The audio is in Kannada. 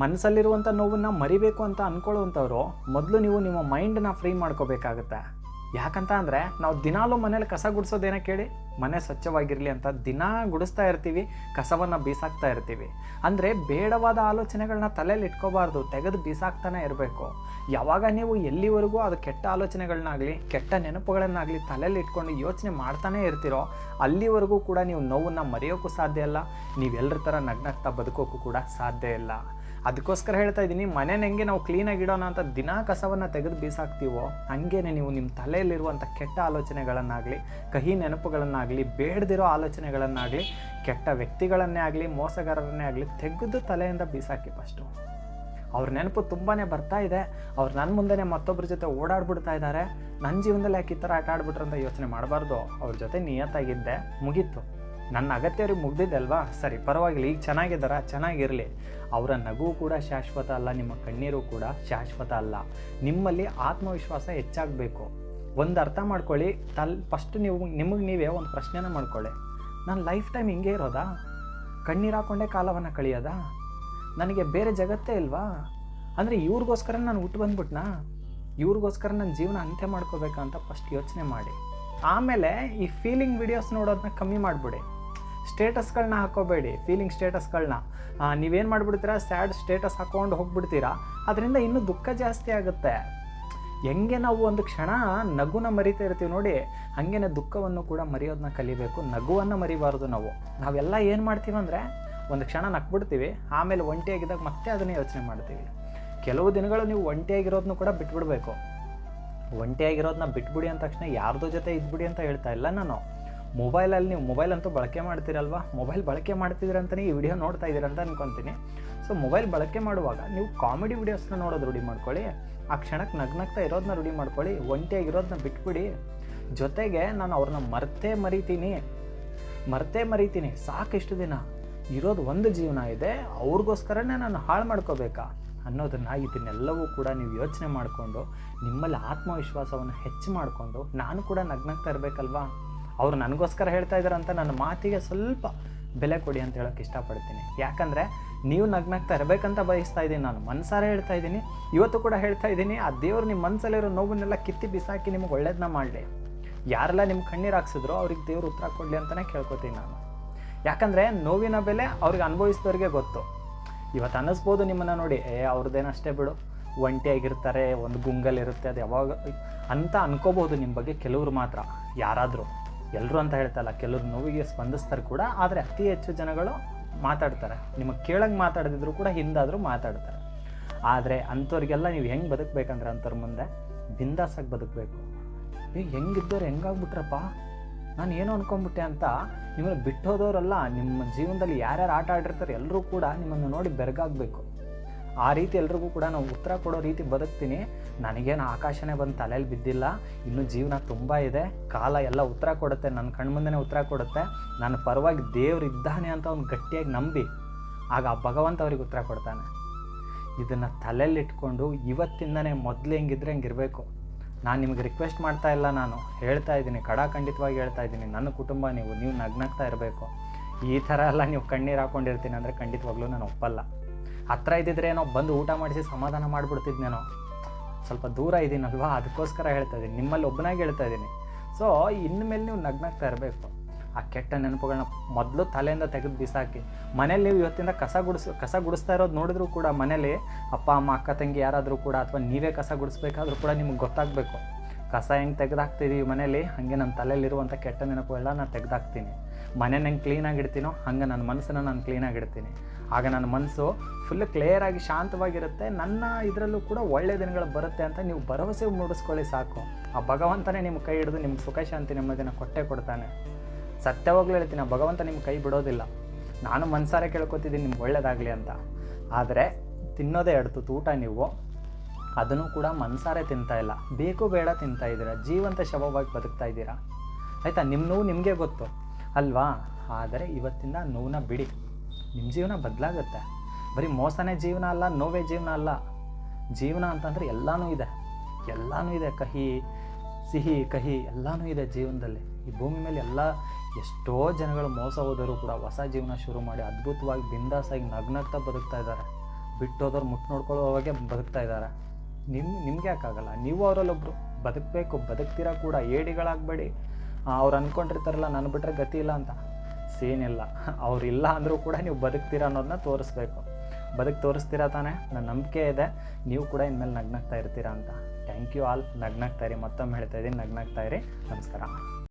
ಮನಸ್ಸಲ್ಲಿರುವಂಥ ನೋವನ್ನ ಮರಿಬೇಕು ಅಂತ ಅಂದ್ಕೊಳ್ಳುವಂಥವ್ರು ಮೊದಲು ನೀವು ನಿಮ್ಮ ಮೈಂಡನ್ನ ಫ್ರೀ ಮಾಡ್ಕೋಬೇಕಾಗತ್ತೆ. ಯಾಕಂತ ಅಂದರೆ ನಾವು ದಿನಾಲೂ ಮನೇಲಿ ಕಸ ಗುಡಿಸೋದೇನ ಕೇಳಿ? ಮನೆ ಸ್ವಚ್ಛವಾಗಿರಲಿ ಅಂತ ದಿನಾ ಗುಡಿಸ್ತಾ ಇರ್ತೀವಿ, ಕಸವನ್ನು ಬೀಸಾಕ್ತಾ ಇರ್ತೀವಿ. ಅಂದರೆ ಬೇಡವಾದ ಆಲೋಚನೆಗಳನ್ನ ತಲೆಯಲ್ಲಿ ಇಟ್ಕೋಬಾರ್ದು, ತೆಗೆದು ಬೀಸಾಕ್ತಾನೆ ಇರಬೇಕು. ಯಾವಾಗ ನೀವು ಎಲ್ಲಿವರೆಗೂ ಅದು ಕೆಟ್ಟ ಆಲೋಚನೆಗಳನ್ನಾಗಲಿ ಕೆಟ್ಟ ನೆನಪುಗಳನ್ನಾಗಲಿ ತಲೆಯಲ್ಲಿ ಇಟ್ಕೊಂಡು ಯೋಚನೆ ಮಾಡ್ತಾನೆ ಇರ್ತೀರೋ, ಅಲ್ಲಿವರೆಗೂ ಕೂಡ ನೀವು ನೋವನ್ನು ಮರೆಯೋಕ್ಕೂ ಸಾಧ್ಯ ಇಲ್ಲ. ನೀವೆಲ್ಲರ ಥರ ನಗ್ನಗ್ತಾ ಬದುಕೋಕ್ಕೂ ಕೂಡ ಸಾಧ್ಯ ಇಲ್ಲ. ಅದಕ್ಕೋಸ್ಕರ ಹೇಳ್ತಾ ಇದ್ದೀನಿ, ಮನೇನ ಹೆಂಗೆ ನಾವು ಕ್ಲೀನಾಗಿ ಇಡೋಣ ಅಂತ ದಿನಾ ಕಸವನ್ನು ತೆಗೆದು ಬೀಸಾಕ್ತೀವೋ, ಹಂಗೇನೆ ನೀವು ನಿಮ್ಮ ತಲೆಯಲ್ಲಿರುವಂಥ ಕೆಟ್ಟ ಆಲೋಚನೆಗಳನ್ನಾಗಲಿ, ಕಹಿ ನೆನಪುಗಳನ್ನಾಗಲಿ, ಬೇಡದಿರೋ ಆಲೋಚನೆಗಳನ್ನಾಗಲಿ, ಕೆಟ್ಟ ವ್ಯಕ್ತಿಗಳನ್ನೇ ಆಗಲಿ, ಮೋಸಗಾರರನ್ನೇ ಆಗಲಿ ತೆಗೆದು ತಲೆಯಿಂದ ಬೀಸಾಕಿ ಫಸ್ಟು ಅವ್ರ ನೆನಪು ತುಂಬಾ ಬರ್ತಾ ಇದೆ, ಅವ್ರು ನನ್ನ ಮುಂದೆನೇ ಮತ್ತೊಬ್ಬರ ಜೊತೆ ಓಡಾಡ್ಬಿಡ್ತಾ ಇದ್ದಾರೆ ನನ್ನ ಜೀವನದಲ್ಲಿ ಯಾಕೆ ಈ ಥರ ಆಟ ಆಡ್ಬಿಟ್ರಂತ ಯೋಚನೆ ಮಾಡಬಾರ್ದು. ಅವ್ರ ಜೊತೆ ನಿಯತ್ತಾಗಿದ್ದೆ, ಮುಗೀತು. ನನ್ನ ಅಗತ್ಯವ್ರಿಗೆ ಮುಗ್ದಿದ್ದಲ್ವಾ? ಸರಿ, ಪರವಾಗಿಲ್ಲ, ಈಗ ಚೆನ್ನಾಗಿದ್ದಾರ? ಚೆನ್ನಾಗಿರಲಿ. ಅವರ ನಗು ಕೂಡ ಶಾಶ್ವತ ಅಲ್ಲ, ನಿಮ್ಮ ಕಣ್ಣೀರು ಕೂಡ ಶಾಶ್ವತ ಅಲ್ಲ. ನಿಮ್ಮಲ್ಲಿ ಆತ್ಮವಿಶ್ವಾಸ ಹೆಚ್ಚಾಗಬೇಕು. ಒಂದು ಅರ್ಥ ಮಾಡ್ಕೊಳ್ಳಿ, ತಲ್ ಫಸ್ಟ್ ನೀವು, ನಿಮಗೆ ನೀವೇ ಒಂದು ಪ್ರಶ್ನೆನ ಮಾಡ್ಕೊಳ್ಳಿ. ನಾನು ಲೈಫ್ ಟೈಮ್ ಹಿಂಗೆ ಇರೋದಾ? ಕಣ್ಣೀರು ಹಾಕೊಂಡೇ ಕಾಲವನ್ನು ಕಳಿಯೋದಾ? ನನಗೆ ಬೇರೆ ಜಗತ್ತೇ ಇಲ್ವಾ? ಅಂದರೆ ಇವ್ರಿಗೋಸ್ಕರ ನಾನು ಹುಟ್ಟು ಬಂದ್ಬಿಟ್ನಾ? ಇವ್ರಿಗೋಸ್ಕರ ನನ್ನ ಜೀವನ ಅಂತ್ಯ ಮಾಡ್ಕೋಬೇಕಂತ ಫಸ್ಟ್ ಯೋಚನೆ ಮಾಡಿ. ಆಮೇಲೆ ಈ ಫೀಲಿಂಗ್ ವಿಡಿಯೋಸ್ ನೋಡೋದನ್ನ ಕಮ್ಮಿ ಮಾಡಿಬಿಡಿ. ಸ್ಟೇಟಸ್ಗಳನ್ನ ಹಾಕೋಬೇಡಿ ಫೀಲಿಂಗ್ ಸ್ಟೇಟಸ್ಗಳನ್ನ ನೀವೇನು ಮಾಡಿಬಿಡ್ತೀರಾ? ಸ್ಯಾಡ್ ಸ್ಟೇಟಸ್ ಹಾಕ್ಕೊಂಡು ಹೋಗ್ಬಿಡ್ತೀರಾ? ಅದರಿಂದ ಇನ್ನೂ ದುಃಖ ಜಾಸ್ತಿ ಆಗುತ್ತೆ. ಹೆಂಗೆ ನಾವು ಒಂದು ಕ್ಷಣ ನಗುನ ಮರಿತಾ ಇರ್ತೀವಿ ನೋಡಿ, ಹಾಗೇನೆ ದುಃಖವನ್ನು ಕೂಡ ಮರೆಯೋದನ್ನ ಕಲಿಬೇಕು. ನಗುವನ್ನು ಮರಿಬಾರ್ದು ನಾವು. ನಾವೆಲ್ಲ ಏನು ಮಾಡ್ತೀವಿ ಅಂದರೆ, ಒಂದು ಕ್ಷಣ ನಕ್ಬಿಡ್ತೀವಿ ಆಮೇಲೆ ಒಂಟಿಯಾಗಿದ್ದಾಗ ಮತ್ತೆ ಅದನ್ನೇ ಯೋಚನೆ ಮಾಡ್ತೀವಿ. ಕೆಲವು ದಿನಗಳು ನೀವು ಒಂಟಿಯಾಗಿರೋದನ್ನು ಕೂಡ ಬಿಟ್ಬಿಡ್ಬೇಕು. ಒಂಟಿಯಾಗಿರೋದನ್ನ ಬಿಟ್ಬಿಡಿ ಅಂದ ತಕ್ಷಣ ಯಾರ್ದೋ ಜೊತೆ ಇದ್ಬಿಡಿ ಅಂತ ಹೇಳ್ತಾ ಇಲ್ಲ ನಾನು. ಮೊಬೈಲಲ್ಲಿ ನೀವು ಮೊಬೈಲ್ ಅಂತೂ ಬಳಕೆ ಮಾಡ್ತೀರಲ್ವಾ? ಮೊಬೈಲ್ ಬಳಕೆ ಮಾಡ್ತಿದ್ರೆ ಅಂತಲೇ ಈ ವಿಡಿಯೋ ನೋಡ್ತಾ ಇದ್ದೀರ ಅಂತ ಅನ್ಕೊತೀನಿ. ಸೊ ಮೊಬೈಲ್ ಬಳಕೆ ಮಾಡುವಾಗ ನೀವು ಕಾಮಿಡಿ ವಿಡಿಯೋಸ್ನ ನೋಡೋದು ರೂಢಿ ಮಾಡ್ಕೊಳ್ಳಿ. ಆ ಕ್ಷಣಕ್ಕೆ ನಗ್ನಗ್ತಾ ಇರೋದನ್ನ ರೂಢಿ ಮಾಡ್ಕೊಳ್ಳಿ. ಒಂಟಿಯಾಗಿರೋದನ್ನ ಬಿಟ್ಬಿಡಿ. ಜೊತೆಗೆ ನಾನು ಅವ್ರನ್ನ ಮರ್ತೇ ಮರಿತೀನಿ. ಮರ್ತೇ ಮರಿತೀನಿ. ಸಾಕಿಷ್ಟು ದಿನ ಇರೋದು ಒಂದು ಜೀವನ ಇದೆ. ಅವ್ರಿಗೋಸ್ಕರನೇ ನಾನು ಹಾಳು ಮಾಡ್ಕೋಬೇಕಾ? ಅನ್ನೋದನ್ನು ಇದನ್ನೆಲ್ಲವೂ ಕೂಡ ನೀವು ಯೋಚನೆ ಮಾಡಿಕೊಂಡು, ನಿಮ್ಮಲ್ಲಿ ಆತ್ಮವಿಶ್ವಾಸವನ್ನು ಹೆಚ್ಚು ಮಾಡಿಕೊಂಡು, ನಾನು ಕೂಡ ನಗ್ನಗ್ತಾ ಇರಬೇಕಲ್ವಾ? ಅವ್ರು ನನಗೋಸ್ಕರ ಹೇಳ್ತಾ ಇದ್ದಾರೆ ಅಂತ ನನ್ನ ಮಾತಿಗೆ ಸ್ವಲ್ಪ ಬೆಲೆ ಕೊಡಿ ಅಂತ ಹೇಳೋಕೆ ಇಷ್ಟಪಡ್ತೀನಿ. ಯಾಕಂದರೆ ನೀವು ನಗ್ನಗ್ತಾ ಇರಬೇಕಂತ ಬಯಸ್ತಾ ಇದ್ದೀನಿ. ನಾನು ಮನಸಾರೆ ಹೇಳ್ತಾ ಇದ್ದೀನಿ. ಇವತ್ತು ಕೂಡ ಹೇಳ್ತಾ ಇದ್ದೀನಿ. ಆ ದೇವ್ರು ನಿಮ್ಮ ಮನಸ್ಸಲ್ಲಿರೋ ನೋವನ್ನೆಲ್ಲ ಕಿತ್ತಿ ಬಿಸಾಕಿ ನಿಮ್ಗೆ ಒಳ್ಳೇದನ್ನ ಮಾಡಲಿ. ಯಾರೆಲ್ಲ ನಿಮ್ಮ ಕಣ್ಣೀರು ಹಾಕ್ಸಿದ್ರು ಅವ್ರಿಗೆ ದೇವ್ರು ಉತ್ತರ ಕೊಡಲಿ ಅಂತಲೇ ಕೇಳ್ಕೊತೀನಿ ನಾನು. ಯಾಕಂದರೆ ನೋವಿನ ಬೆಲೆ ಅವ್ರಿಗೆ ಅನುಭವಿಸಿದವ್ರಿಗೆ ಗೊತ್ತು. ಇವತ್ತು ಅನ್ನಿಸ್ಬೋದು ನಿಮ್ಮನ್ನು ನೋಡಿ. ಏ ಅವ್ರದ್ದೇನಷ್ಟೇ ಬಿಡು. ಒಂಟಿಯಾಗಿರ್ತಾರೆ ಒಂದು ಗುಂಗಲ್ಲಿರುತ್ತೆ ಅದು ಯಾವಾಗ ಅಂತ ಅನ್ಕೋಬೋದು ನಿಮ್ಮ ಬಗ್ಗೆ ಕೆಲವರು ಮಾತ್ರ. ಯಾರಾದರೂ. ಎಲ್ಲರೂ ಅಂತ ಹೇಳ್ತಲ್ಲ, ಕೆಲವರು ನೋವಿಗೆ ಸ್ಪಂದಿಸ್ತಾರೆ ಕೂಡ, ಆದರೆ ಅತಿ ಹೆಚ್ಚು ಜನಗಳು ಮಾತಾಡ್ತಾರೆ. ನಿಮಗೆ ಕೇಳಂಗೆ ಮಾತಾಡದಿದ್ರು ಕೂಡ ಹಿಂದಾದರೂ ಮಾತಾಡ್ತಾರೆ. ಆದರೆ ಅಂಥವ್ರಿಗೆಲ್ಲ ನೀವು ಹೆಂಗೆ ಬದುಕಬೇಕಂದ್ರೆ ಅಂಥವ್ರ ಮುಂದೆ ಬಿಂದಾಸಾಗಿ ಬದುಕಬೇಕು. ನೀವು ಹೆಂಗಿದ್ದವ್ರು ಹೆಂಗಾಗ್ಬಿಟ್ರಪ್ಪ ನಾನು ಏನು ಅನ್ಕೊಂಡ್ಬಿಟ್ಟೆ ಅಂತ ನಿಮ್ಮನ್ನು ಬಿಟ್ಟೋದವರಲ್ಲ, ನಿಮ್ಮ ಜೀವನದಲ್ಲಿ ಯಾರ್ಯಾರು ಆಟ ಆಡಿರ್ತಾರೆ ಎಲ್ಲರೂ ಕೂಡ ನಿಮ್ಮನ್ನು ನೋಡಿ ಬೆರಗಾಗಬೇಕು. ಆ ರೀತಿ ಎಲ್ರಿಗೂ ಕೂಡ ನಾವು ಉತ್ತರ ಕೊಡೋ ರೀತಿ ಬದುಕ್ತೀನಿ. ನನಗೇನು ಆಕಾಶನೇ ಬಂದು ತಲೆಯಲ್ಲಿ ಬಿದ್ದಿಲ್ಲ, ಇನ್ನೂ ಜೀವನ ತುಂಬ ಇದೆ. ಕಾಲ ಎಲ್ಲ ಉತ್ತರ ಕೊಡುತ್ತೆ, ನನ್ನ ಕಣ್ಮುಂದೆನೇ ಉತ್ತರ ಕೊಡುತ್ತೆ. ನನ್ನ ಪರವಾಗಿ ದೇವ್ರು ಇದ್ದಾನೆ ಅಂತ ಅವ್ನು ಗಟ್ಟಿಯಾಗಿ ನಂಬಿ, ಆಗ ಆ ಭಗವಂತ ಅವ್ರಿಗೆ ಉತ್ತರ ಕೊಡ್ತಾನೆ. ಇದನ್ನು ತಲೆಯಲ್ಲಿಟ್ಕೊಂಡು ಇವತ್ತಿಂದನೇ ಮೊದಲು ಹೆಂಗಿದ್ರೆ ಹಂಗಿರಬೇಕು. ನಾನು ನಿಮಗೆ ರಿಕ್ವೆಸ್ಟ್ ಮಾಡ್ತಾ ಇಲ್ಲ ನಾನು. ಹೇಳ್ತಾ ಇದ್ದೀನಿ ಕಡಾಖಂಡಿತವಾಗಿ ಹೇಳ್ತಾ ಇದ್ದೀನಿ. ನನ್ನ ಕುಟುಂಬ ನೀವು ನೀವು ನಗ್ನಗ್ತಾ ಇರಬೇಕು. ಈ ಥರ ಎಲ್ಲ ನೀವು ಕಣ್ಣೀರು ಹಾಕೊಂಡಿರ್ತೀನಿ ಅಂದರೆ ಖಂಡಿತವಾಗ್ಲೂ ನಾನು ಒಪ್ಪಲ್ಲ. ಹತ್ರ ಇದ್ದಿದ್ರೆ ಏನೋ ಬಂದು ಊಟ ಮಾಡಿಸಿ ಸಮಾಧಾನ ಮಾಡಿಬಿಡ್ತಿದ್ನೇನೋ. ಸ್ವಲ್ಪ ದೂರ ಇದ್ದೀನಲ್ವಾ? ಅದಕ್ಕೋಸ್ಕರ ಹೇಳ್ತಾ ಇದ್ದೀನಿ. ನಿಮ್ಮಲ್ಲಿ ಒಬ್ಬನಾಗಿ ಹೇಳ್ತಾ ಇದ್ದೀನಿ. ಸೊ ಮೇಲೆ ನೀವು ನಗ್ನಾಗ್ತಾ ಇರಬೇಕು. ಆ ಕೆಟ್ಟ ನೆನಪುಗಳನ್ನ ಮೊದಲು ತಲೆಯಿಂದ ತೆಗೆದು ಬಿಸಾಕಿ. ಮನೇಲಿ ನೀವು ಇವತ್ತಿಂದ ಕಸ ಗುಡಿಸ್, ಕಸ ಗುಡಿಸ್ತಾ ಇರೋದು ನೋಡಿದ್ರು ಕೂಡ ಮನೇಲಿ ಅಪ್ಪ, ಅಮ್ಮ, ಅಕ್ಕ, ತಂಗಿ ಯಾರಾದರೂ ಕೂಡ ಅಥವಾ ನೀವೇ ಕಸ ಗುಡಿಸ್ಬೇಕಾದ್ರೂ ಕೂಡ ನಿಮ್ಗೆ ಗೊತ್ತಾಗಬೇಕು. ಕಸ ಹೆಂಗೆ ತೆಗೆದಾಕ್ತಿದ್ದೀವಿ ಮನೇಲಿ ಹಾಗೆ ನನ್ನ ತಲೆಯಲ್ಲಿರುವಂಥ ಕೆಟ್ಟ ನೆನಪುಗಳನ್ನ ನಾನು ತೆಗೆದಾಕ್ತೀನಿ. ಮನೇನ ಹೆಂಗೆ ಕ್ಲೀನಾಗಿಡ್ತೀನೋ ಹಂಗೆ ನನ್ನ ಮನಸ್ಸನ್ನು ನಾನು ಕ್ಲೀನಾಗಿಡ್ತೀನಿ ಆಗ ನನ್ನ ಮನಸ್ಸು ಫುಲ್ ಕ್ಲಿಯರಾಗಿ ಶಾಂತವಾಗಿರುತ್ತೆ. ನನ್ನ ಇದರಲ್ಲೂ ಕೂಡ ಒಳ್ಳೆಯ ದಿನಗಳು ಬರುತ್ತೆ ಅಂತ ನೀವು ಭರವಸೆ ಮೂಡಿಸ್ಕೊಳ್ಳಿ ಸಾಕು. ಆ ಭಗವಂತನೇ ನಿಮ್ಮ ಕೈ ಹಿಡಿದು ನಿಮ್ಗೆ ಸುಖ, ಶಾಂತಿ, ನೆಮ್ಮದಿನ ಕೊಟ್ಟೆ ಕೊಡ್ತಾನೆ. ಸತ್ಯವಾಗ್ಲೂ ಹೇಳ್ತೀನಿ ಭಗವಂತ ನಿಮ್ಮ ಕೈ ಬಿಡೋದಿಲ್ಲ. ನಾನು ಮನ್ಸಾರೆ ಕೇಳ್ಕೊತಿದ್ದೀನಿ, ನಿಮ್ಗೆ ಒಳ್ಳೇದಾಗಲಿ ಅಂತ. ಆದರೆ ತಿನ್ನೋದೇ ಎಡ್ತು, ತೂಟ ನೀವು. ಅದನ್ನು ಕೂಡ ಮನ್ಸಾರೆ ತಿಂತಾ ಇಲ್ಲ. ಬೇಕು ಬೇಡ ತಿಂತಾ ಇದ್ದೀರಾ? ಜೀವಂತ ಶವವಾಗಿ ಬದುಕ್ತಾ ಇದ್ದೀರಾ? ಆಯಿತಾ? ನಿಮ್ಮ ನೋವು ನಿಮಗೆ ಗೊತ್ತು. ಅಲ್ವಾ? ಆದರೆ ಇವತ್ತಿಂದ ನೋವನ್ನ ಬಿಡಿ. ನಿಮ್ಮ ಜೀವನ ಬದಲಾಗುತ್ತೆ. ಬರೀ ಮೋಸನೇ ಜೀವನ ಅಲ್ಲ, ನೋವೇ ಜೀವನ ಅಲ್ಲ. ಜೀವನ ಅಂತಂದರೆ ಎಲ್ಲನೂ ಇದೆ. ಎಲ್ಲನೂ ಇದೆ. ಕಹಿ, ಸಿಹಿ, ಕಹಿ ಎಲ್ಲನೂ ಇದೆ ಜೀವನದಲ್ಲಿ. ಈ ಭೂಮಿ ಮೇಲೆ ಎಲ್ಲ ಎಷ್ಟೋ ಜನಗಳು ಮೋಸ ಹೋದರೂ ಕೂಡ ಹೊಸ ಜೀವನ ಶುರು ಮಾಡಿ ಅದ್ಭುತವಾಗಿ ಬಿಂದಾಸಾಗಿ ನಗ್ನಗ್ತಾ ಬದುಕ್ತಾ ಇದ್ದಾರೆ. ಬಿಟ್ಟೋದವ್ರು ಮುಟ್ಟು ನೋಡ್ಕೊಳ್ಳೋವಾಗೆ ಬದುಕ್ತಾ ಇದ್ದಾರೆ. ನಿಮ್ಮ ನಿಮ್ಗೆ ಯಾಕಾಗಲ್ಲ? ನೀವು ಅವರಲ್ಲೊಬ್ರು ಬದುಕಬೇಕು, ಬದುಕ್ತೀರಾ ಕೂಡ ಏಡಿಗಳಾಗಬೇಡಿ. ಅವ್ರು ಅಂದ್ಕೊಂಡಿರ್ತಾರಲ್ಲ ನಾನು ಬಿಟ್ಟರೆ ಗತಿ ಇಲ್ಲ ಅಂತ. ಸೇನಿಲ್ಲ ಇಲ್ಲ. ಅಂದರೂ ಕೂಡ ನೀವು ಬದುಕ್ತೀರಾ ಅನ್ನೋದನ್ನ ತೋರಿಸ್ಬೇಕು. ಬದುಕು ತೋರಿಸ್ತೀರಾ ತಾನೇ? ನನ್ನ ನಂಬಿಕೆ ಇದೆ. ನೀವು ಕೂಡ ಇನ್ಮೇಲೆ ನಗ್ನಾಗ್ತಾ ಇರ್ತೀರಾ ಅಂತ. ಥ್ಯಾಂಕ್ ಯು ಆಲ್ ನಗ್ನಾಗ್ತಾ ಇರಿ. ಮತ್ತೊಮ್ಮೆ ಹೇಳ್ತಾ ಇದ್ದೀನಿ. ನಗ್ನಾಗ್ತಾ ಇರಿ. ನಮಸ್ಕಾರ.